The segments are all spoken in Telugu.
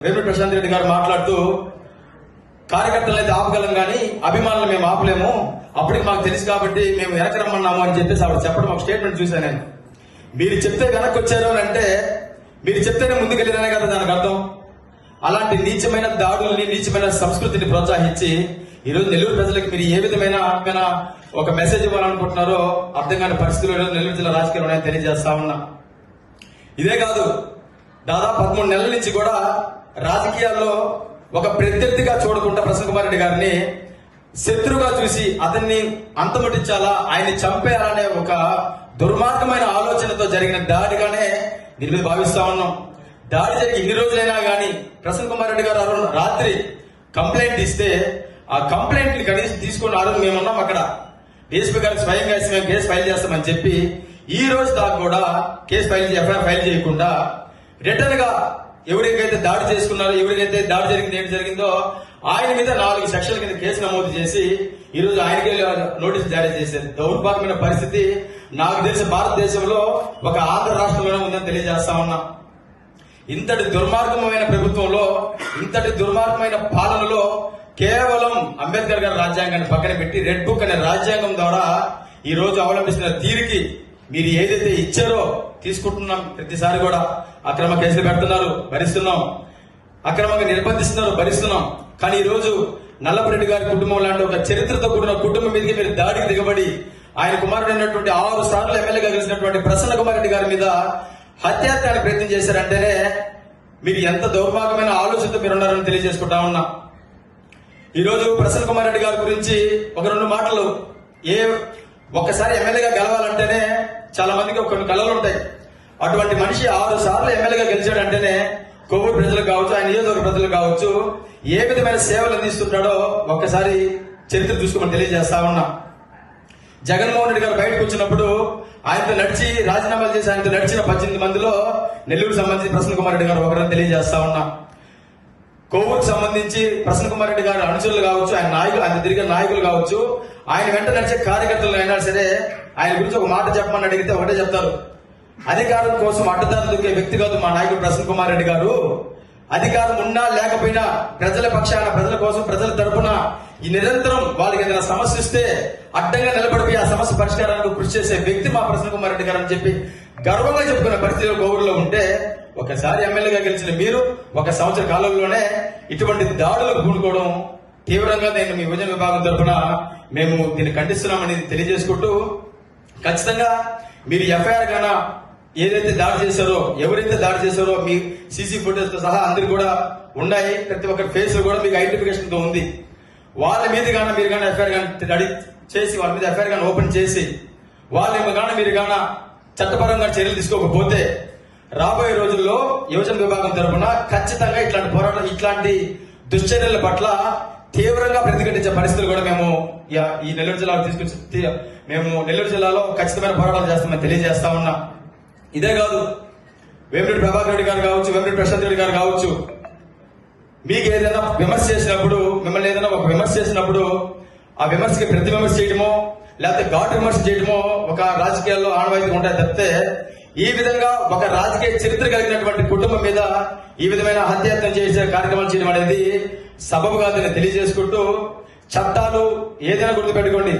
వేమిరెడ్డి ప్రశాంత్ రెడ్డి గారు మాట్లాడుతూ కార్యకర్తలను అయితే ఆపగలం కానీ అభిమానులు మేము ఆపలేము. అప్పటికి మాకు తెలుసు కాబట్టి మేము వెనక్కి రమ్మన్నాము అని చెప్పేసి ఆవిడ చెప్పడం ఒక స్టేట్మెంట్ చూశాను నేను. మీరు చెప్తే వెనక్కి వచ్చారు అని అంటే మీరు చెప్తేనే ముందుకెళ్ళిరనే కదా దానికి అర్థం. అలాంటి నీచమైన దాడుల్ని నీచమైన సంస్కృతిని ప్రోత్సహించి ఈరోజు నెల్లూరు ప్రజలకు మీరు ఏ విధమైన ఆమెన ఒక మెసేజ్ ఇవ్వాలనుకుంటున్నారో అర్థం కాని పరిస్థితుల్లో నెల్లూరు జిల్లా రాజకీయాలు ఉన్నాయని తెలియజేస్తా ఉన్నా. ఇదే కాదు దాదాపు పదమూడు నెలల నుంచి కూడా రాజకీయాల్లో ఒక ప్రత్యర్థిగా చూడకుండా ప్రసన్న కుమార్ రెడ్డి గారిని శత్రువుగా చూసి అతన్ని అంతమటించాలా ఆయన్ని చంపేయాలనే ఒక దుర్మార్గమైన ఆలోచనతో జరిగిన దాడిగానే దీని మీద భావిస్తా ఉన్నాం. దాడి జరిగి ఇన్ని రోజులైనా కానీ ప్రసన్న కుమార్ రెడ్డి గారు ఆ రాత్రి కంప్లైంట్ ఇస్తే ఆ కంప్లైంట్ని కనీసం తీసుకుని ఆ రోజు మేము ఉన్నాం అక్కడ. డీఎస్పీ గారికి స్వయంగా మేము కేసు ఫైల్ చేస్తామని చెప్పి ఈ రోజు దాకా కూడా కేసు ఫైల్ ఎఫ్ఐఆర్ ఫైల్ చేయకుండా రిటర్న్గా ఎవరికైతే దాడి చేసుకున్నారో ఎవరికైతే దాడి జరిగింది ఏం జరిగిందో ఆయన మీద నాలుగు సెక్షన్ల కింద కేసు నమోదు చేసి ఈ రోజు ఆయనకి నోటీస్ జారీ చేశారు. దౌర్భాగ్యమైన పరిస్థితి. నాకు తెలిసి భారతదేశంలో ఒక ఆంధ్ర రాష్ట్రంలోనే ఉందని తెలియజేస్తా ఉన్నా. ఇంతటి దుర్మార్గమైన ప్రభుత్వంలో ఇంతటి దుర్మార్గమైన పాలనలో కేవలం అంబేద్కర్ గారి రాజ్యాంగాన్ని పక్కన పెట్టి రెడ్ బుక్ అనే రాజ్యాంగం ద్వారా ఈ రోజు అవలంబిస్తున్న తీరుకి మీరు ఏదైతే ఇచ్చారో తీసుకుంటున్నాం ప్రతిసారి కూడా అక్రమ కేసులు పెడుతున్నారు భరిస్తున్నాం. అక్రమంగా నిర్బంధిస్తున్నారు భరిస్తున్నాం. కానీ ఈ రోజు నల్లపరెడ్డి గారి కుటుంబం లాంటి ఒక చరిత్రతో కూడిన కుటుంబం మీదకి మీరు దాడికి దిగబడి ఆయన కుమారుడైనటువంటి ఆరు సార్లు ఎమ్మెల్యేగా గెలిచినటువంటి ప్రసన్న కుమార్ రెడ్డి గారి మీద హత్యాత్యాన్ని ప్రయత్నం చేశారంటేనే మీరు ఎంత దౌర్భాగ్యమైన ఆలోచనతో మీరు ఉన్నారని తెలియజేసుకుంటా ఉన్నా. ఈరోజు ప్రసన్న కుమార్ రెడ్డి గారి గురించి ఒక రెండు మాటలు ఏ ఒక్కసారి ఎమ్మెల్యేగా గెలవాలంటేనే చాలా మందికి కొన్ని కళలు ఉంటాయి. అటువంటి మనిషి ఆరు సార్లు ఎమ్మెల్యేగా గెలిచాడంటేనే కొవ్వూరు ప్రజలకు కావచ్చు ఆయన నియోజకవర్గ ప్రజలకు కావచ్చు ఏ విధమైన సేవలు అందిస్తుంటాడో ఒక్కసారి చరిత్ర చూసుకోమని తెలియజేస్తా ఉన్నా. జగన్మోహన్ రెడ్డి గారు బయటకు వచ్చినప్పుడు ఆయనతో నడిచి రాజీనామాలు చేసి ఆయనతో నడిచిన పద్దెనిమిది మందిలో నెల్లూరు సంబంధించి ప్రసన్న కుమార్ రెడ్డి గారు ఒకరని తెలియజేస్తా ఉన్నా. కొవ్వుకు సంబంధించి ప్రసన్న కుమార్ రెడ్డి గారి అనుచరులు కావచ్చు ఆయన నాయకులు ఆయన తిరిగిన నాయకులు కావచ్చు ఆయన వెంట నడిచే కార్యకర్తలు అయినా సరే ఆయన గురించి ఒక మాట చెప్పమని అడిగితే ఒకటే చెప్తారు. అధికారం కోసం అడ్డదారులు దొరికే వ్యక్తి కాదు మా నాయకుడు ప్రసన్న కుమార్ రెడ్డి గారు. అధికారం ఉన్నా లేకపోయినా ప్రజల పక్షాన ప్రజల కోసం ప్రజల తరపున ఈ నిరంతరం వాళ్ళకి ఏదైనా సమస్య ఇస్తే అడ్డంగా నిలబడిపోయి ఆ సమస్య పరిష్కారానికి కృషి చేసే వ్యక్తి మా ప్రసన్న కుమార్ రెడ్డి గారు అని చెప్పి గర్వంగా చెప్పుకున్న పరిస్థితిలో గౌరవలో ఉంటే ఒకసారి ఎమ్మెల్యేగా గెలిచిన మీరు ఒక సంవత్సర కాలంలోనే ఇటువంటి దాడులకు కూడుకోవడం తీవ్రంగా నేను మీ విభజన విభాగం తరఫున మేము దీన్ని ఖండిస్తున్నామని తెలియజేసుకుంటూ ఖచ్చితంగా మీరు ఎఫ్ఐఆర్ గానా ఏదైతే దాడి చేశారో ఎవరైతే దాడి చేశారో మీ సీసీ ఫుటేజ్తో సహా అందరు కూడా ఉన్నాయి. ప్రతి ఒక్కరి ఫేస్ కూడా మీకు ఐడెంటిఫికేషన్తో ఉంది. వాళ్ళ మీద గాన మీరు కానీ ఎఫ్ఐఆర్ కానీ రెడీ చేసి వాళ్ళ మీద ఎఫ్ఐఆర్ కానీ ఓపెన్ చేసి వాళ్ళ గాన మీరు గాన చట్టపరంగా చర్యలు తీసుకోకపోతే రాబోయే రోజుల్లో యువజన విభాగం తరఫున ఖచ్చితంగా ఇట్లాంటి పోరాటం ఇట్లాంటి దుశ్చర్యల పట్ల తీవ్రంగా ప్రతిఘటించే పరిస్థితులు కూడా మేము ఈ- ఈ నెల్లూరు జిల్లాలో తీసుకొచ్చి మేము నెల్లూరు జిల్లాలో ఖచ్చితమైన పోరాటాలు చేస్తామని తెలియజేస్తా ఉన్నా. ఇదే కాదు వేమిరెడ్డి ప్రభాకర్ రెడ్డి గారు కావచ్చు వేమిరెడ్డి ప్రశాంత్ రెడ్డి గారు కావచ్చు మీకు ఏదైనా విమర్శ చేసినప్పుడు మిమ్మల్ని ఏదైనా ఒక విమర్శ చేసినప్పుడు ఆ విమర్శకి ప్రతి విమర్శ చేయడమో లేకపోతే ఘాటు విమర్శ చేయడమో ఒక రాజకీయాల్లో ఆనవాయితీ ఉంటాయి తప్పితే ఈ విధంగా ఒక రాజకీయ చరిత్ర కలిగినటువంటి కుటుంబం మీద ఈ విధమైన హత్యాయత్నం చేసే కార్యక్రమాలు చేయడం అనేది సబబు కాదని తెలియజేసుకుంటూ చట్టాలు ఏదైనా గుర్తుపెట్టుకోండి.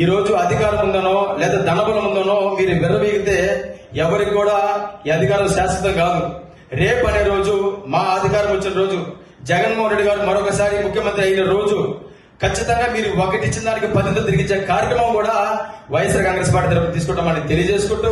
ఈ రోజు అధికారం ఉందనో లేదా ధనబలం ఉందనో మీరు విర్రవీగితే ఎవరికి కూడా ఈ అధికారం శాశ్వతం కాదు. రేపు అనే రోజు మా అధికారం వచ్చిన రోజు జగన్మోహన్ రెడ్డి గారు మరొకసారి ముఖ్యమంత్రి అయిన రోజు ఖచ్చితంగా మీరు ఒకటిచ్చిన దానికి పదింతలు తిరిగించే కార్యక్రమం కూడా వైఎస్ఆర్ కాంగ్రెస్ పార్టీ తరఫున తీసుకుంటామని తెలియజేసుకుంటూ